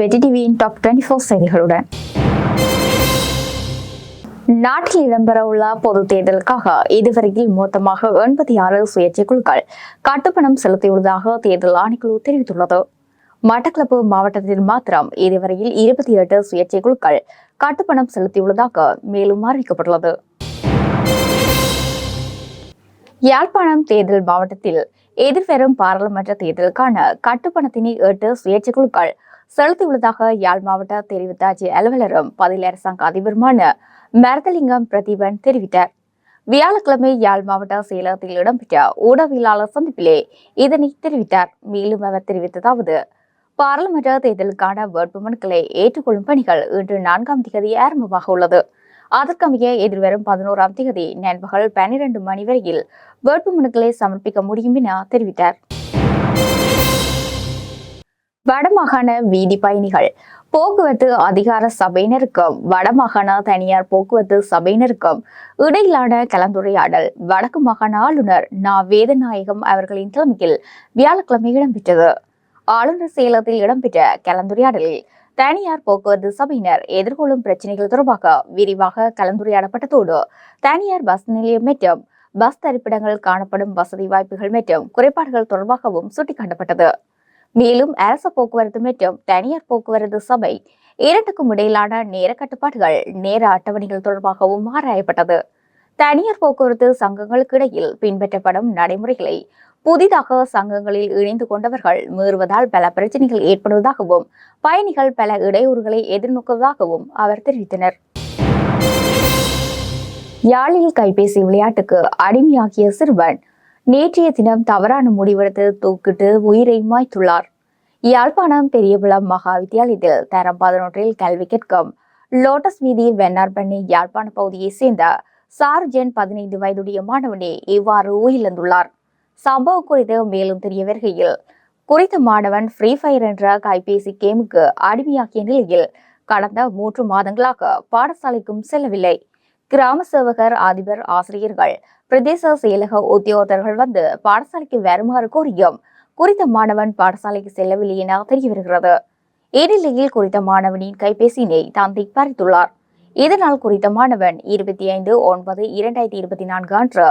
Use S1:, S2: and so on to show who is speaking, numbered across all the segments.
S1: வெற்றி டிவியின் top twenty four செய்திகளுடன். நாட்டில் இடம்பெறவுள்ள பொது தேர்தலுக்காக இதுவரையில் மொத்தமாக எண்பத்தி ஆறு சுயேட்சை குழுக்கள் கட்டுப்பணம் செலுத்தியுள்ளதாக தேர்தல் ஆணைக்குழு தெரிவித்துள்ளது. மட்டக்களப்பு மாவட்டத்தில் மாத்திரம் இதுவரையில் இருபத்தி எட்டு சுயேட்சை குழுக்கள் கட்டுப்பணம் செலுத்தியுள்ளதாக மேலும் அறிவிக்கப்பட்டுள்ளது. யாழ்ப்பாணம் தேர்தல் மாவட்டத்தில் எதிர்வரும் பாராளுமன்ற தேர்தலுக்கான கட்டுப்பணத்தினை எட்டு சுயேட்சை குழுக்கள் செலுத்தியுள்ளதாக யாழ் மாவட்ட தெரிவித்தாட்சி அலுவலரும் பதில் அரசாங்க அதிபருமான மரதலிங்கம் பிரதீபன் தெரிவித்தார். வியாழக்கிழமை யாழ் மாவட்ட செயலகத்தில் இடம்பெற்ற ஊடகவியலாளர் சந்திப்பிலே இதனை தெரிவித்தார். மேலும் அவர் தெரிவித்ததாவது பாராளுமன்ற தேர்தலுக்கான வேட்புமனுக்களை ஏற்றுக்கொள்ளும் பணிகள் இன்று நான்காம் தேதி ஆரம்பமாக உள்ளது. அதற்கமைய எதிர்வரும் பதினோராம் தேதி நண்பகல் பன்னிரண்டு மணி வரையில் வேட்புமனுக்களை சமர்ப்பிக்க முடியும் என தெரிவித்தார். வடமாகாண வீதி பயணிகள் போக்குவரத்து அதிகார சபையினருக்கும் வடமாகாண தனியார் போக்குவரத்து சபையினருக்கும் இடையிலான கலந்துரையாடல் வடக்கு மாகாண ஆளுநர் நா. வேதநாயகம் அவர்களின் தலைமையில் வியாழக்கிழமை இடம்பெற்றது. ஆளுநர் செயலகத்தில் இடம்பெற்ற கலந்துரையாடலில் தனியார் போக்குவரத்து சபையினர் எதிர்கொள்ளும் பிரச்சனைகள் தொடர்பாக விரிவாக கலந்துரையாடப்பட்டதோடு தனியார் பஸ் நிலையம் மற்றும் பஸ் தரிப்பிடங்கள் காணப்படும் வசதி வாய்ப்புகள் மற்றும் குறைபாடுகள் தொடர்பாகவும் சுட்டிக்காட்டப்பட்டது. மேலும் அரசு போக்குவரத்து மற்றும் தனியார் போக்குவரத்து சபை இரண்டுக்கும் இடையிலான நேர கட்டுப்பாடுகள் நேர அட்டவணைகள் தொடர்பாகவும் ஆராயப்பட்டது. தனியார் போக்குவரத்து சங்கங்களுக்கு இடையில் பின்பற்றப்படும் நடைமுறைகளை புதிதாக சங்கங்களில் இணைந்து கொண்டவர்கள் மீறுவதால் பல பிரச்சனைகள் ஏற்படுவதாகவும் பயணிகள் பல இடையூறுகளை எதிர்நோக்குவதாகவும் அவர் தெரிவித்தனர். யாழில் கைபேசி விளையாட்டுக்கு அடிமையாகிய சிறுவன் நேற்றைய தினம் தவறான முடிவெடுத்து தூக்கிட்டு உயிரை மாய்த்துள்ளார். யாழ்ப்பாணம் பெரியகுளம் மகா வித்தியாலயத்தில் தரம் பதினொன்றில் கல்வி கேட்கும் லோட்டஸ் வீதி வெண்ணார்பண்ணி யாழ்ப்பாண பகுதியைச் சேர்ந்த சார்ஜென் பதினைந்து வயதுடைய மாணவனே இவ்வாறு உயிரிழந்துள்ளார். சம்பவம் குறித்து மேலும் தெரிய வருகையில் குறித்த மாணவன் ஃப்ரீ ஃபயர் என்ற கைபேசி கேமுக்கு அடிமையாகிய நிலையில் கடந்த மூன்று மாதங்களாக பாடசாலைக்கும் செல்லவில்லை. கிராம சேவகர் அதிபர் ஆசிரியர்கள் பிரதேச செயலக உத்தியோகர்கள் வந்து பாடசாலைக்கு வருமாறு கோரியும் குறித்த மாணவன் பாடசாலைக்கு செல்லவில்லை என தெரிய வருகிறது இந்நிலையில் குறித்த மாணவனின் கைபேசியினை தந்தை பறித்துள்ளார். இதனால் குறித்த மாணவன் இருபத்தி ஐந்து ஒன்பது இரண்டாயிரத்தி இருபத்தி நான்கு அன்று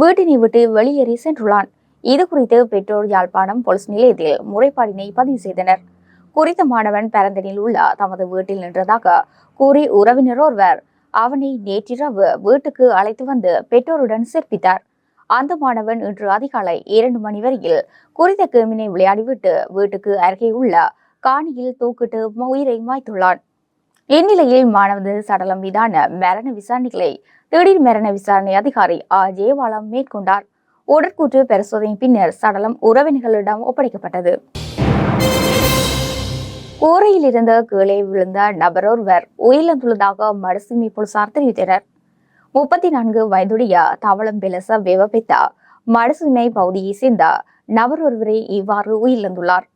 S1: வீட்டினை விட்டு வெளியேறி சென்றுள்ளான். இது குறித்து பெற்றோர் யாழ்ப்பாணம் போலீஸ் நிலையத்தில் முறைப்பாடினை பதிவு செய்தனர். குறித்த மாணவன் பரந்தனில் உள்ள தமது வீட்டில் நின்றதாக கூறி உறவினர் ஒருவர் அவனை நேற்றிரவு வீட்டுக்கு அழைத்து வந்து பெற்றோருடன் சேர்ப்பித்தார். அந்த மாணவன் இன்று அதிகாலை இரண்டு மணி வரையில் குறித்த கேமினை விளையாடிவிட்டு வீட்டுக்கு அருகே உள்ள காணியில் தூக்கிட்டு உயிரை மாய்த்துள்ளான். இந்நிலையில் மாணவனது சடலம் மீதான மரண விசாரணைகளை திடீர் மரண விசாரணை அதிகாரி ஆ ஜெயபாலம் மேற்கொண்டார். உடற்கூற்று பரிசோதனை பின்னர் சடலம் உறவினர்களிடம் ஒப்படைக்கப்பட்டது. கூரையில் இருந்த கீழே விழுந்த நபர் ஒருவர் உயிரிழந்துள்ளதாக மடசிமி போலீசார் தெரிவித்தனர். முப்பத்தி நான்கு வயதுடைய தவளம் பிலச விவபித்த மடசிமை பகுதியை சேர்ந்த நபர் ஒருவரை இவ்வாறு உயிரிழந்துள்ளார்.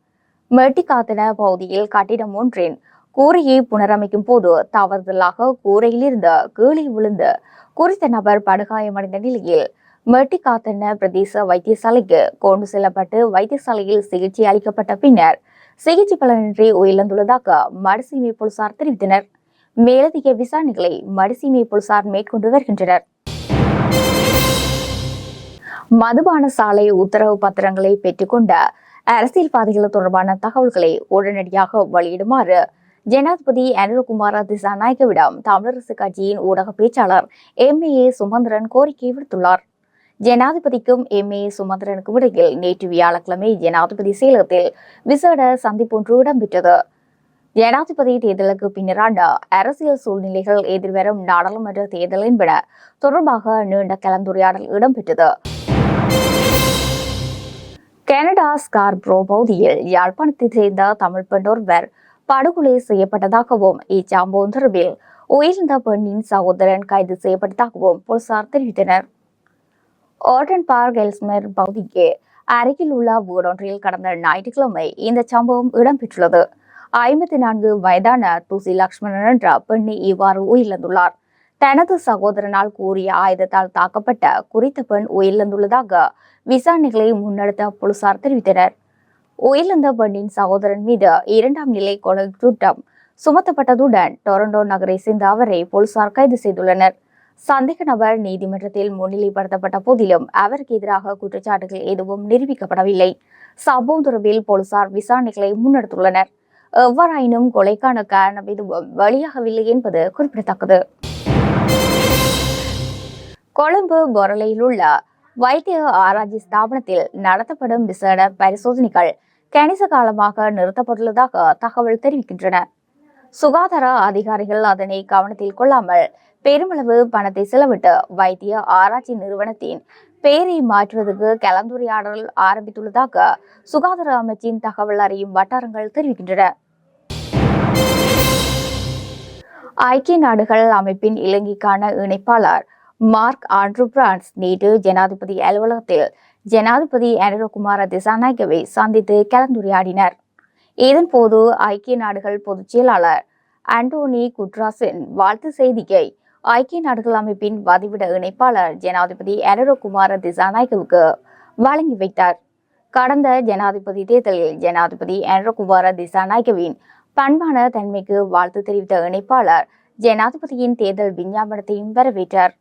S1: மெட்டிக்காத்தன பகுதியில் கட்டிடம் ஒன்றின் கூரையை புனரமைக்கும் போது தவறுதலாக கூரையிலிருந்து கீழே விழுந்து குறித்த நபர் படுகாயமடைந்த நிலையில் மெட்டிகாத்தன பிரதேச வைத்தியசாலைக்கு கொண்டு செல்லப்பட்டு வைத்தியசாலையில் சிகிச்சை அளிக்கப்பட்ட பின்னர் சிகிச்சை பலனின்றி உயிரிழந்துள்ளதாக மடசீமை போலீசார் தெரிவித்தனர். மேலதிக விசாரணைகளை மடிசீமை போலீசார் மேற்கொண்டு வருகின்றனர். மதுபான சாலை உத்தரவு பத்திரங்களை பெற்றுக்கொண்ட அரசியல்வாதிகள் தொடர்பான தகவல்களை உடனடியாக வெளியிடுமாறு ஜனாதிபதி அனுரகுமார திசாநாயகவிடம் தமிழரசு கட்சியின் ஊடக பேச்சாளர் எம் ஏ சுமந்திரன் கோரிக்கை விடுத்துள்ளார். ஜனாதிபதிக்கும் எம் ஏ சுமந்திரனுக்கும் இடையில் நேற்று வியாழக்கிழமை ஜனாதிபதி செயலகத்தில் விசேட சந்திப்பொன்று இடம்பெற்றது. ஜனாதிபதி தேர்தலுக்கு பின்னரான அரசியல் சூழ்நிலைகள் எதிர்வரும் நாடாளுமன்ற தேர்தல் என்பன தொடர்பாக நீண்ட கலந்துரையாடல் இடம்பெற்றது. கனடா ஸ்கார்ப்ரோ பகுதியில் யாழ்ப்பாணத்தைச் சேர்ந்த தமிழ் பெண் ஒருவர் படுகொலை செய்யப்பட்டதாகவும் இச்சம்பவம் தொடர்பில் உயிரிழந்த பெண்ணின் சகோதரன் கைது செய்யப்பட்டதாகவும் போலீசார் தெரிவித்தனர். ஓர்டன் பார்க் எல்ஸ்மேர் பகுதிக்கு அருகில் உள்ள வீடொன்றில் கடந்த ஞாயிற்றுக்கிழமை இந்த சம்பவம் இடம்பெற்றுள்ளது. ஐம்பத்தி நான்கு வயதான துசி லக்ஷ்மணன் என்ற பெண்ணை இவ்வாறு உயிரிழந்துள்ளார். தனது சகோதரனால் கூறிய ஆயுதத்தால் தாக்கப்பட்ட குறித்த பெண் உயிரிழந்துள்ளதாக விசாரணைகளை முன்னெடுத்த போலீசார் தெரிவித்தனர். உயிரிழந்த பெண்ணின் சகோதரன் மீது இரண்டாம் நிலை கொலை குற்றம் சுமத்தப்பட்டதுடன் டொரண்டோ நகரை சேர்ந்த அவரை போலீசார் கைது செய்துள்ளனர். சந்தேக நபர் நீதிமன்றத்தில் முன்னிலைப்படுத்தப்பட்ட போதிலும் அவருக்கு எதிராக குற்றச்சாட்டுகள் எதுவும் நிரூபிக்கப்படவில்லை. சம்பவம் தொடர்பில் போலீசார் விசாரணைகளை முன்னெடுத்துள்ளனர். எவ்வாறாயினும் கொலைக்கான காரணம் எதுவும் வெளியாகவில்லை என்பது குறிப்பிடத்தக்கது. கொழும்பு பொரளையில் உள்ள வைத்திய ஆராய்ச்சி ஸ்தாபனத்தில் நடத்தப்படும் விசேட பரிசோதனைகள் கணிச காலமாக நிறுத்தப்பட்டுள்ளதாக தகவல் தெரிவிக்கின்றன. சுகாதார அதிகாரிகள் அதனை கவனத்தில் கொள்ளாமல் பெருமளவு பணத்தை செலவிட்டு வைத்திய ஆராய்ச்சி நிறுவனத்தின் பெயரை மாற்றுவதற்கு கலந்துரையாடல் ஆரம்பித்துள்ளதாக சுகாதார அமைச்சின் தகவல் அறியும் வட்டாரங்கள் தெரிவிக்கின்றன. ஐக்கிய நாடுகள் அமைப்பின் இலங்கைக்கான இணைப்பாளர் மார்க் ஆண்ட்ரூ பிரான்ஸ் நேற்று ஜனாதிபதி அலுவலகத்தில் ஜனாதிபதி அனுரகுமார திசாநாயகவை சந்தித்து கலந்துரையாடினர். இதன்போது ஐக்கிய நாடுகள் பொதுச் செயலாளர் ஆண்டோனி குட்ராஸின் வாழ்த்து செய்தியை ஐக்கிய நாடுகள் அமைப்பின் வதிவிட இணைப்பாளர் ஜனாதிபதி அனுரகுமார திசாநாயகவுக்கு வழங்கி வைத்தார். கடந்த ஜனாதிபதி தேர்தலில் ஜனாதிபதி அனுரகுமார திசாநாயகவின் பண்பான தன்மைக்கு வாழ்த்து தெரிவித்த இணைப்பாளர் ஜனாதிபதியின் தேர்தல் விஞ்ஞாபனத்தையும் வரவேற்றார்.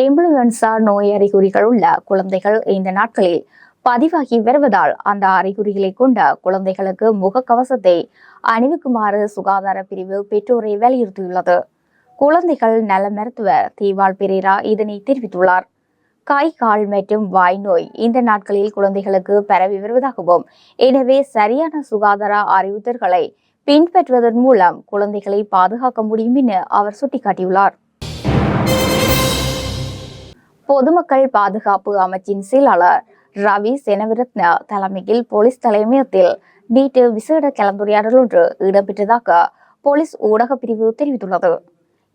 S1: இன்ஃபுளுவன்சா நோய் அறிகுறிகள் உள்ள குழந்தைகள் இந்த நாட்களில் பதிவாகி வருவதால் அந்த அறிகுறிகளை கொண்ட குழந்தைகளுக்கு முகக்கவசத்தை அணிவிக்குமாறு சுகாதார பிரிவு பெற்றோரை வலியுறுத்தியுள்ளது. குழந்தைகள் நல மருத்துவர் தீவால் பெரேரா இதனை தெரிவித்துள்ளார். கை கால் மற்றும் வாய் நோய் இந்த நாட்களில் குழந்தைகளுக்கு பரவி வருவதாகவும் எனவே சரியான சுகாதார அறிவுறுத்தல்களை பின்பற்றுவதன் மூலம் குழந்தைகளை பாதுகாக்க முடியும் என அவர் சுட்டிக்காட்டியுள்ளார். பொதுமக்கள் பாதுகாப்பு அமைச்சின் செயலாளர் ரவி செனவிரத்ன தலைமையில் போலீஸ் தலைமையகத்தில் நேற்று விசேட கலந்துரையாடல் ஒன்று இடம்பெற்றதாக போலீஸ் ஊடக பிரிவு தெரிவித்துள்ளது.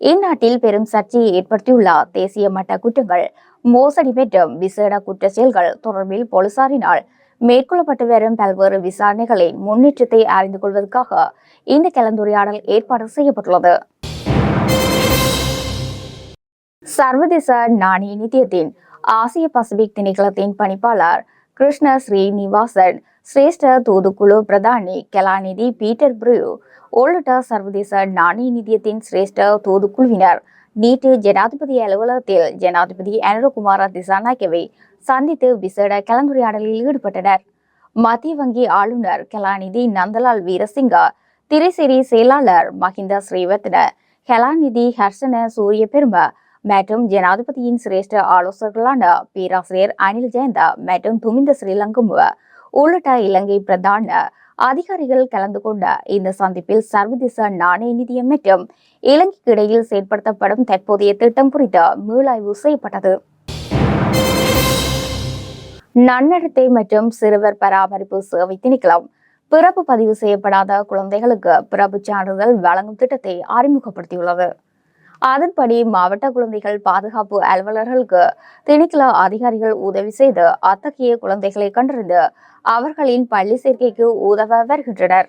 S1: இந்நாட்டில் பெரும் சர்ச்சையை ஏற்படுத்தியுள்ள தேசிய மட்ட குற்றங்கள் மோசடி மற்றும் விசேட குற்ற செயல்கள் தொடர்பில் போலீசாரினால் மேற்கொள்ளப்பட்டு வரும் பல்வேறு விசாரணைகளின் முன்னேற்றத்தை அறிந்து கொள்வதற்காக இந்த கலந்துரையாடல் ஏற்பாடு செய்யப்பட்டுள்ளது. சர்வதேச நாணய நிதியத்தின் ஆசிய பசிபிக் திணைக்களத்தின் பணிப்பாளர் கிருஷ்ண ஸ்ரீனிவாசன் சிரேஷ்ட தூதுக்குழு பிரதானி கலாநிதி பீட்டர் ப்ரூ உள்ளிட்ட சர்வதேச நாணய நிதியத்தின் சிரேஷ்ட தூதுக்குழுவினர் நேற்று ஜனாதிபதி அலுவலகத்தில் ஜனாதிபதி அனுரகுமார திசாநாயக்கவை சந்தித்து விசேட கலந்துரையாடலில் ஈடுபட்டனர். மத்திய வங்கி ஆளுநர் கலாநிதி நந்தலால் வீரசிங்கா திரைசேரி செயலாளர் மஹிந்த ஸ்ரீவத்ன கலாநிதி ஹர்ஷன சூரிய பெரும மற்றும் ஜனாதிபதியின் சிரேஷ்ட ஆலோசகர்களான பேராசிரியர் அனில் ஜெயந்தா மற்றும் துமிந்த ஸ்ரீலங்கமுவ உள்ளிட்ட இலங்கை பிரதான அதிகாரிகள் கலந்து கொண்ட இந்த சந்திப்பில் சர்வதேச நாணய நிதியம் மற்றும் இலங்கைக்கு இடையில் செயற்படுத்தப்படும் தற்போதைய திட்டம் குறித்து மீளாய்வு செய்யப்பட்டது. நன்னடத்தை மற்றும் சிறுவர் பராமரிப்பு சேவை திணைக்களம் பிறப்பு பதிவு செய்யப்படாத குழந்தைகளுக்கு பிறப்பு சான்றிதழ் வழங்கும் திட்டத்தை அறிமுகப்படுத்தியுள்ளது. அதன்படி மாவட்ட குழந்தைகள் பாதுகாப்பு அலுவலர்களுக்கு திணைக்கள அதிகாரிகள் உதவி செய்து அத்தகைய குழந்தைகளை கண்டறிந்து அவர்களின் பள்ளி சேர்க்கைக்கு உதவ வருகின்றனர்.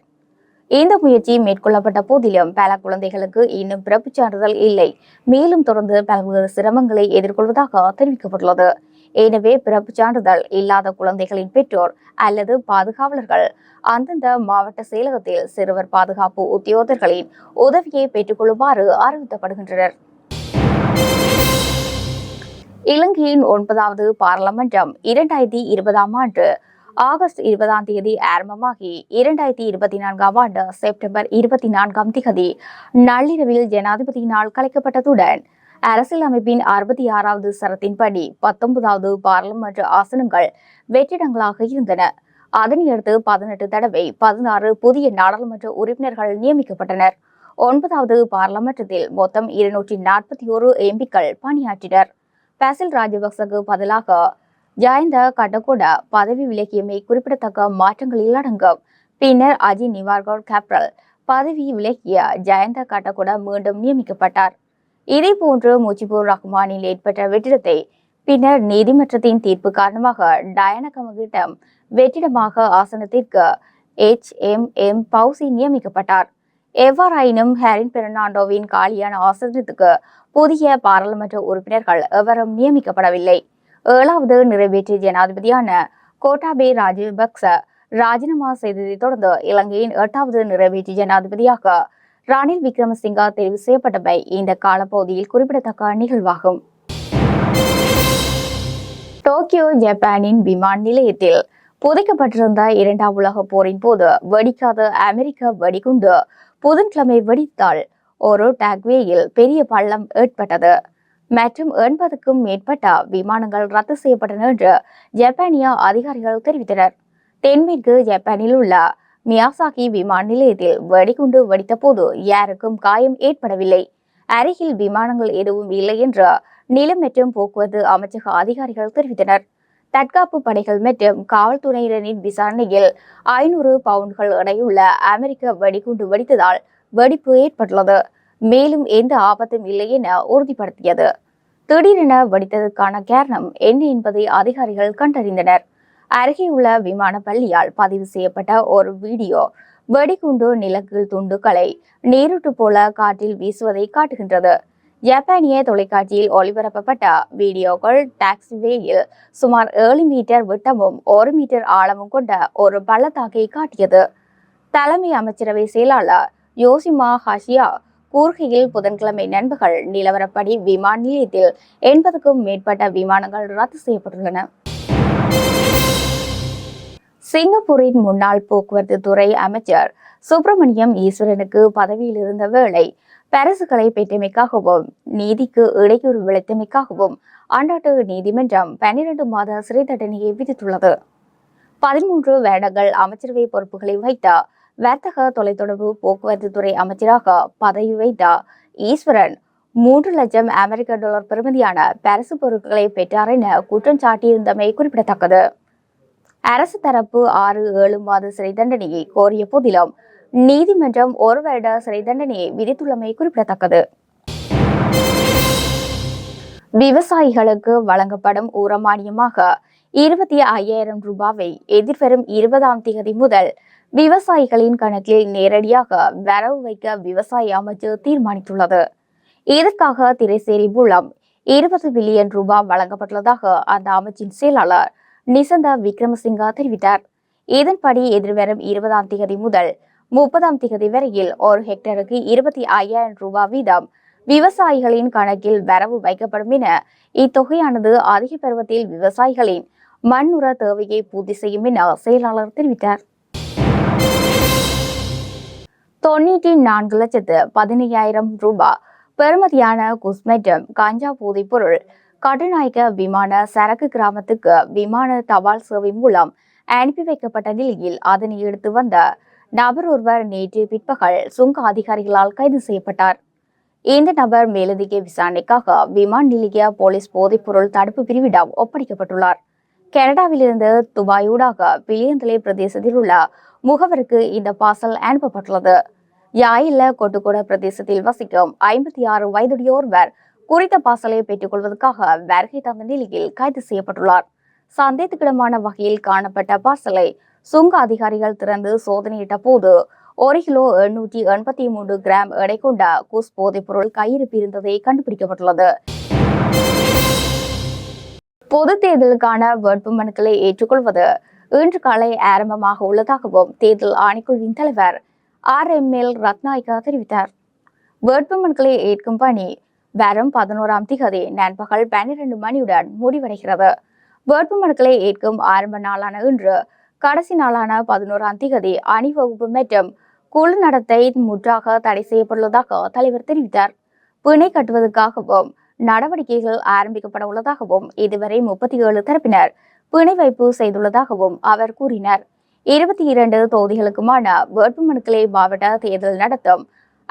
S1: இந்த முயற்சி மேற்கொள்ளப்பட்ட போதிலும் பல குழந்தைகளுக்கு இன்னும் பிறப்புச் சான்றிதழ் இல்லை. மேலும் தொடர்ந்து பல்வேறு சிரமங்களை எதிர்கொள்வதாக தெரிவிக்கப்பட்டுள்ளது. எனவே பிறப்புச் சான்றிதழ் இல்லாத குழந்தைகளின் பெற்றோர் அல்லது பாதுகாவலர்கள். அந்தந்த மாவட்ட செயலகத்தில் சிறுவர் பாதுகாப்பு உத்தியோகர்களின் உதவியை பெற்றுக்கொள்ளுமாறு அறிவுறுத்தப்படுகின்றனர். இலங்கையின் ஒன்பதாவது பாராளுமன்றம் இரண்டாயிரத்தி இருபதாம் ஆண்டு ஆகஸ்ட் இருபதாம் தேதி ஆரம்பமாகி இரண்டாயிரத்தி இருபத்தி நான்காம் ஆண்டு செப்டம்பர் இருபத்தி நான்காம் திகதி நள்ளிரவில் ஜனாதிபதியினால் கலைக்கப்பட்டதுடன் அரசியலமைப்பின் அறுபத்தி ஆறாவது சரத்தின்படி பத்தொன்பதாவது பாராளுமன்ற ஆசனங்கள் வெற்றிடங்களாக இருந்தன. அதனையடுத்து பதினெட்டு தடவை பதினாறு புதிய நாடாளுமன்ற உறுப்பினர்கள் நியமிக்கப்பட்டனர். ஒன்பதாவது பாராளுமன்றத்தில் மொத்தம் இருநூற்றி நாற்பத்தி ஒரு எம்பிக்கள் பணியாற்றினர். பாசில் ராஜபக்சக்கு பதிலாக ஜாயந்த கட்டகோட பதவி விலகியமை குறிப்பிடத்தக்க மாற்றங்களில் அடங்கும். பின்னர் அஜி நிவார்கர் கேப்ரல் பதவி விலகிய ஜயந்த கட்டகோட மீண்டும் நியமிக்கப்பட்டார். இதேபோன்று முஜிபுர் ரஹ்மானில் ஏற்பட்ட வெற்றிடத்தை பின்னர் நீதிமன்றத்தின் தீர்ப்பு காரணமாக டயனகமகிடம் வெற்றிடமாக ஆசனத்திற்கு எச் எம் எம் பவுசி நியமிக்கப்பட்டார். எவ்வாறாயினும் ஹேரின் பெர்னாண்டோவின் காலியான ஆசனத்துக்கு புதிய பாராளுமன்ற உறுப்பினர்கள் எவரும் நியமிக்கப்படவில்லை. ஏழாவது நிறைவேற்று ஜனாதிபதியான கோட்டாபே ராஜபக்ச ராஜினாமா செய்ததை தொடர்ந்து இலங்கையின் எட்டாவது நிறைவேற்று ஜனாதிபதியாக ரணில் விக்ரமசிங்கா தெரிவு செய்யப்பட்டமை இந்த காலப்பகுதியில் குறிப்பிடத்தக்க நிகழ்வாகும். டோக்கியோ ஜப்பானின் விமான நிலையத்தில் புதைக்கப்பட்டிருந்த இரண்டாம் உலகப் போரின் போது வெடிக்காத அமெரிக்க வெடிகுண்டு புதன்கிழமை வெடித்தால் ஒரு டாக்வேயில் பெரிய பள்ளம் ஏற்பட்டது. மற்றும் எண்பதுக்கும் மேற்பட்ட விமானங்கள் ரத்து செய்யப்பட்டன என்று ஜப்பானிய அதிகாரிகள் தெரிவித்தனர். தென்மேற்கு ஜப்பானில் உள்ள மியாசாகி விமான நிலையத்தில் வெடிகுண்டு வெடித்தபோது யாருக்கும் காயம் ஏற்படவில்லை. அருகில் விமானங்கள் எதுவும் இல்லை என்று நிலம் மற்றும் போக்குவரத்து அமைச்சக அதிகாரிகள் தெரிவித்தனர். தற்காப்பு படைகள் மற்றும் காவல்துறையினரின் விசாரணையில் ஐநூறு பவுண்டுகள் எடையுள்ள அமெரிக்க வெடிகுண்டு வெடித்ததால் வெடிப்பு ஏற்பட்டுள்ளது. மேலும் எந்த ஆபத்தும் இல்லை என உறுதிப்படுத்தியது. திடீரென வெடித்ததற்கான காரணம் என்ன என்பதை அதிகாரிகள் கண்டறிந்தனர். அருகே உள்ள விமான பள்ளியால் பதிவு செய்யப்பட்ட ஒரு வீடியோ வெடிகுண்டு நிலக்கில் துண்டுகளை நேருட்டு போல காற்றில் வீசுவதை காட்டுகின்றது. ஜப்பானிய தொலைக்காட்சியில் ஒளிபரப்பப்பட்ட வீடியோக்கள் டாக்ஸிவேயில் சுமார் ஏழு மீட்டர் விட்டமும் ஒரு மீட்டர் ஆழமும் கொண்ட ஒரு பள்ளத்தாக்கை காட்டியது. தலைமை அமைச்சரவை செயலாளர் யோசிமா ஹாஷியா கூர்கையில் புதன்கிழமை நண்பர்கள் நிலவரப்படி விமான நிலையத்தில் எண்பதுக்கும் மேற்பட்ட விமானங்கள் ரத்து செய்யப்பட்டுள்ளன. சிங்கப்பூரின் முன்னாள் போக்குவரத்து துறை அமைச்சர் சுப்பிரமணியம் ஈஸ்வரனுக்கு பதவியில் இருந்த வேளை பரிசுகளை பெற்றமைக்காகவும் நீதிக்கு இடையூறு விளைத்தமைக்காகவும் அந்நாட்டு நீதிமன்றம் பன்னிரண்டு மாத சிறை தண்டனையை விதித்துள்ளது. பதிமூன்று வருடங்கள் அமைச்சரவை பொறுப்புகளை வைத்த வர்த்தக தொலைத்தொடர்பு போக்குவரத்து துறை அமைச்சராக பதவி வைத்த ஈஸ்வரன் மூன்று லட்சம் அமெரிக்க டாலர் பெறுமதியான பரிசு பொருட்களை பெற்றார் என குற்றம் சாட்டியிருந்தமை குறிப்பிடத்தக்கது. அரசு தரப்பு ஆறு ஏழு மாத சிறை தண்டனையை கோரிய போதிலும் நீதிமன்றம் ஒரு வருட சிறை தண்டனையை விதித்துள்ளமை குறிப்பிடத்தக்கது. விவசாயிகளுக்கு வழங்கப்படும் ஊரமானியமாக இருபத்தி ஐயாயிரம் ரூபாவை எதிர்வரும் இருபதாம் தேதி முதல் விவசாயிகளின் கணக்கில் நேரடியாக வரவு வைக்க விவசாய அமைச்சு தீர்மானித்துள்ளது. இதற்காக திரைசேரி மூலம் இருபது பில்லியன் ரூபாய் வழங்கப்பட்டுள்ளதாக அந்த அமைச்சின் செயலாளர் நிசந்தா விக்ரமசிங்கா தெரிவித்தார். இதன்படி எதிர்வரும் இருபதாம் தேதி முதல் முப்பதாம் தேதி வரையில் ஒரு ஹெக்டருக்கு இருபத்தி ஐயாயிரம் ரூபாய் வீதம் விவசாயிகளின் கணக்கில் வரவு வைக்கப்படும் என இத்தொகையானது அதிக பருவத்தில் விவசாயிகளின் மண் உர தேவையை பூர்த்தி செய்யும் என செயலாளர் தெரிவித்தார். தொண்ணூற்றி நான்கு லட்சத்து பதினையாயிரம் ரூபாய் பெறுமதியான குஸ்மெட்டம் கஞ்சா போதைப் பொருள் கட்டுநாயக்க விமான சரக்கு கிராமத்துக்கு விமான தபால் சேவை மூலம் அனுப்பி வைக்கப்பட்ட நிலையில் அதனை எடுத்து வந்த நபர் ஒருவர் நேற்று பிற்பகல் சுங்க அதிகாரிகளால் கைது செய்யப்பட்டார். இந்த நபர் மேலதிக விசாரணைக்காக விமான நிலைய போலீஸ் போதைப்பொருள் தடுப்பு பிரிவிடம் ஒப்படைக்கப்பட்டுள்ளார். கனடாவிலிருந்து துபாயூடாக பிளியந்தலை பிரதேசத்தில் உள்ள முகவருக்கு இந்த பார்சல் அனுப்பப்பட்டுள்ளது. யாயில்ல கொட்டுக்கோட பிரதேசத்தில் வசிக்கும் ஐம்பத்தி ஆறு வயதுடைய ஒருவர் குறித்த பாசலை பெற்றுக் கொள்வதற்காக வருகை தந்த நிலையில் கைது செய்யப்பட்டுள்ளார். சந்தேகத்துக்கிடமான வகையில் காணப்பட்ட பாசலை சுங்க அதிகாரிகள் திறந்து சோதனையிட்ட போது ஒரு கிலோ எண்ணூற்றி எண்பத்தி மூன்று கிராம் எடை கொண்ட குஸ் போதைப் பொருள் கையிருப்பு இருந்ததை கண்டுபிடிக்கப்பட்டுள்ளது. பொது தேர்தலுக்கான வேட்புமனுக்களை ஏற்றுக்கொள்வது இன்று காலை ஆரம்பமாக உள்ளதாகவும் தேர்தல் ஆணைக்குழுவின் தலைவர் ஆர் எம் எல் ரத்நாயகா தெரிவித்தார். வேட்புமனுக்களை ஏற்கும் பணி வாரம் பதினோராம் திகதி. நண்பகல் பன்னிரண்டு மணியுடன் முடிவடைகிறது. வேட்புமனுக்களை ஏற்கும் ஆரம்ப நாளான இன்று கடைசி நாளான பதினோராம் திகதி அணிவகுப்பு மற்றும் குழு நடத்தை முற்றாக தடை செய்யப்பட்டுள்ளதாக தலைவர் தெரிவித்தார். பிணை கட்டுவதற்காகவும் நடவடிக்கைகள் ஆரம்பிக்கப்பட உள்ளதாகவும் இதுவரை முப்பத்தி ஏழு தரப்பினர் பிணை வைப்பு செய்துள்ளதாகவும் அவர் கூறினார். இருபத்தி இரண்டு தொகுதிகளுக்குமான வேட்புமனுக்களை மாவட்ட தேர்தல் நடத்தும்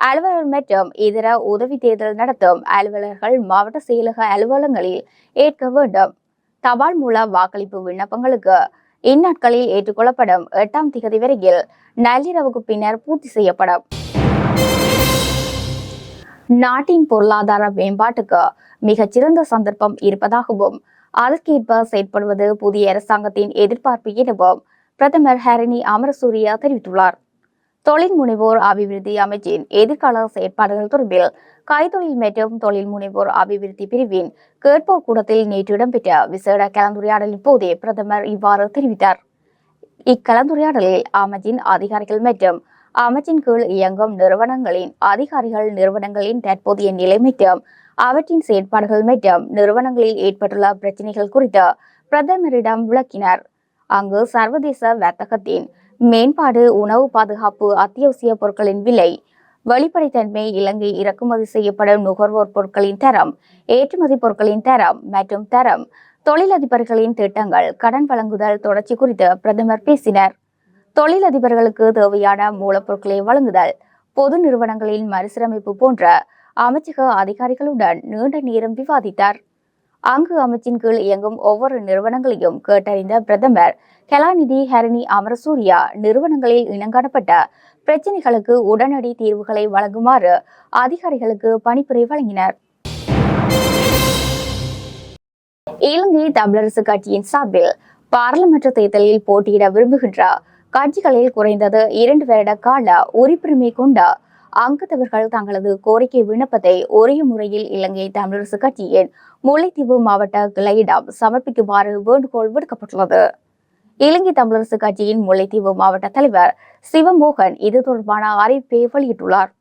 S1: அலுவலர் மற்றும் இதர உதவி தேர்தல் நடத்தும் அலுவலர்கள் மாவட்ட செயலக அலுவலகங்களில் ஏற்க வேண்டும். தபால் மூல வாக்களிப்பு விண்ணப்பங்களுக்கு இந்நாட்களில் ஏற்றுக்கொள்ளப்படும் எட்டாம் திகதி வரையில் நள்ளிரவுக்கு பின்னர் பூர்த்தி செய்யப்படும். நாட்டின் பொருளாதார மேம்பாட்டுக்கு மிகச்சிறந்த சந்தர்ப்பம் இருப்பதாகவும் அதற்கேற்ப செயற்படுவது புதிய அரசாங்கத்தின் எதிர்பார்ப்பு எனவும் பிரதமர் ஹரணி அமரசூரியா தெரிவித்துள்ளார். தொழில் முனைவோர் அபிவிருத்தி அமைச்சின் எதிர்கால செயற்பாடுகள் தொடர்பில் கைத்தொழில் மற்றும் தொழில் முனைவோர் அபிவிருத்தி பிரிவின் கேட்போர் கூடத்தில் நேற்று இடம்பெற்ற விசேட கலந்துரையாடலின் போதே பிரதமர் இவ்வாறு தெரிவித்தார். இக்கலந்துரையாடலில் அமைச்சின் அதிகாரிகள் மற்றும் அமைச்சின் கீழ் இயங்கும் நிறுவனங்களின் அதிகாரிகள் நிறுவனங்களின் தற்போதைய நிலை மற்றும் அவற்றின் செயற்பாடுகள் மற்றும் நிறுவனங்களில் ஏற்பட்டுள்ள பிரச்சினைகள் குறித்து பிரதமரிடம் விளக்கினர். அங்கு சர்வதேச வர்த்தகத்தின் மேம்பாடு உணவு பாதுகாப்பு அத்தியாவசிய பொருட்களின் விலை வெளிப்படைத்தன்மை இலங்கை இறக்குமதி செய்யப்படும் நுகர்வோர் பொருட்களின் தரம் ஏற்றுமதி பொருட்களின் தரம் மற்றும் தரம் தொழிலதிபர்களின் திட்டங்கள் கடன் வழங்குதல் தொடர்ச்சி குறித்து பிரதமர் பேசினார். தொழிலதிபர்களுக்கு தேவையான மூலப்பொருட்களை வழங்குதல் பொது நிறுவனங்களின் மறுசீரமைப்பு போன்ற அமைச்சக அதிகாரிகளுடன் நீண்ட நேரம் விவாதித்தார். அங்கு அமைச்சின் கீழ் இயங்கும் ஒவ்வொரு நிறுவனங்களையும் கேட்டறிந்த பிரதமர் கலாநிதி ஹரணி அமரசூரியா நிறுவனங்களில் இனங்காணப்பட்ட பிரச்சினைகளுக்கு உடனடி தீர்வுகளை வழங்குமாறு அதிகாரிகளுக்கு பணிப்புரை வழங்கினர். இலங்கை தமிழரசு கட்சியின் சார்பில் பாராளுமன்ற தேர்தலில் போட்டியிட விரும்புகின்ற கட்சிகளில் குறைந்தது இரண்டு வருட கால உரிப்புரிமை கொண்ட அங்கத்தவர்கள் தங்களது கோரிக்கை விண்ணப்பத்தை ஒரே முறையில் இலங்கை தமிழரசு கட்சியின் முல்லைத்தீவு மாவட்ட கிளையிடம் சமர்ப்பிக்குமாறு வேண்டுகோள் விடுக்கப்பட்டுள்ளது. இலங்கை தமிழரசு கட்சியின் முல்லைத்தீவு மாவட்ட தலைவர் சிவமோகன் இது தொடர்பான அறிவிப்பை வெளியிட்டுள்ளார்.